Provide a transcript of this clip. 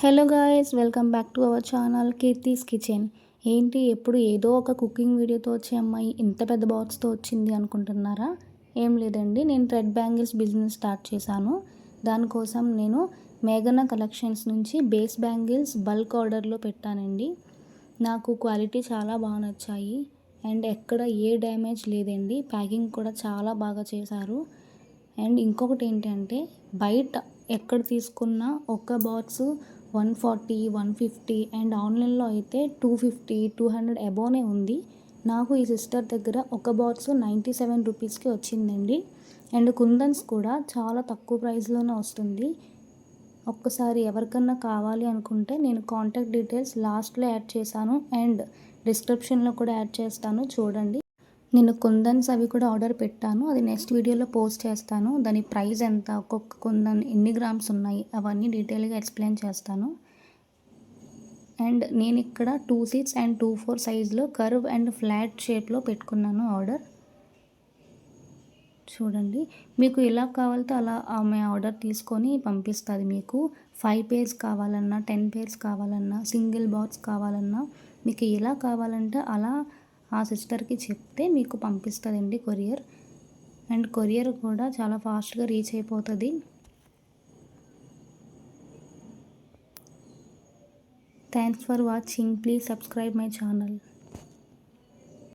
Hello guys welcome back to our channel Keerthi's kitchen. ఏంటి ఎప్పుడు ఏదో ఒక కుకింగ్ వీడియోతో వచ్చే అమ్మాయి ఇంత పెద్ద బాక్స్తో వచ్చింది అనుకుంటున్నారా? ఏం లేదండి నేను థ్రెడ్ బ్యాంగిల్స్ బిజినెస్ స్టార్ట్ చేశాను. దానికోసం నేను మేఘన కలెక్షన్స్ నుంచి బేస్ బ్యాంగిల్స్ బల్క్ ఆర్డర్లో పెట్టానండి. నాకు క్వాలిటీ చాలా బాగా నచ్చాయి. అండ్ ఎక్కడ ఏ డ్యామేజ్ లేదండి ప్యాకింగ్ కూడా చాలా బాగా చేశారు. అండ్ ఇంకొకటి ఏంటంటే బయట ఎక్కడ తీసుకున్నా ఒక box one forty one fifty and ఆన్లైన్లో అయితే టూ ఫిఫ్టీ టూ హండ్రెడ్ అబోనే ఉంది. నాకు ఈ సిస్టర్ దగ్గర ఒక బాక్స్ నైంటీ సెవెన్ రూపీస్కి వచ్చిందండి. అండ్ కుందన్స్ కూడా చాలా తక్కువ ప్రైస్లోనే వస్తుంది. ఒక్కసారి ఎవరికన్నా కావాలి అనుకుంటే నేను కాంటాక్ట్ డీటెయిల్స్ లాస్ట్లో యాడ్ చేశాను అండ్ డిస్క్రిప్షన్లో కూడా యాడ్ చేస్తాను. చూడండి. నేను కుందన్స్ అవి కూడా ఆర్డర్ పెట్టాను. అది నెక్స్ట్ వీడియోలో పోస్ట్ చేస్తాను. దాని ప్రైస్ ఎంత? ఒక్కొక్క కుందన్ ఎన్ని గ్రామ్స్ ఉన్నాయి? అవన్నీ డీటెయిల్గా ఎక్స్ప్లెయిన్ చేస్తాను. అండ్ నేను ఇక్కడ two seats and two four సైజ్లో కర్వ్ అండ్ ఫ్లాట్ షేప్లో పెట్టుకున్నాను ఆర్డర్. చూడండి. మీకు ఎలా కావాలితే అలా ఆమె ఆర్డర్ తీసుకొని పంపిస్తుంది మీకు. ఫైవ్ పేర్స్ కావాలన్నా టెన్ పేర్స్ కావాలన్నా సింగిల్ బాక్స్ కావాలన్నా మీకు ఎలా కావాలంటే అలా ఆ సిస్టర్కి చెప్తే మీకు పంపిస్తుందండి కొరియర్. అండ్ కొరియర్ కూడా చాలా ఫాస్ట్గా రీచ్ అయిపోతుంది. Thanks for watching. Please subscribe my channel.